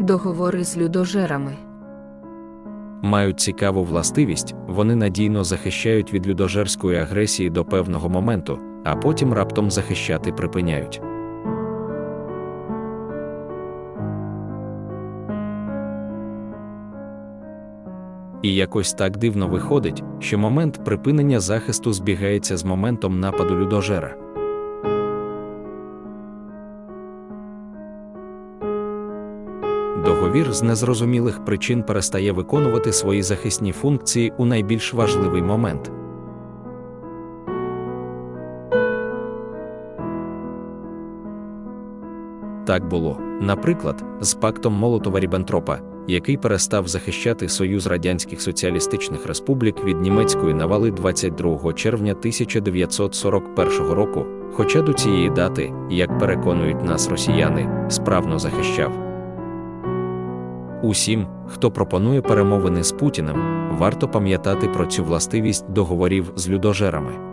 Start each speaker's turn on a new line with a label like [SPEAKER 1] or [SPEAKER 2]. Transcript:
[SPEAKER 1] Договори з людожерами.
[SPEAKER 2] Мають цікаву властивість, вони надійно захищають від людожерської агресії до певного моменту, а потім раптом захищати припиняють. І якось так дивно виходить, що момент припинення захисту збігається з моментом нападу людожера. Договір з незрозумілих причин перестає виконувати свої захисні функції у найбільш важливий момент. Так було, наприклад, з пактом Молотова-Ріббентропа, який перестав захищати Союз Радянських Соціалістичних Республік від німецької навали 22 червня 1941 року, хоча до цієї дати, як переконують нас росіяни, справно захищав. Усім, хто пропонує перемовини з Путіним, варто пам'ятати про цю властивість договорів з людожерами.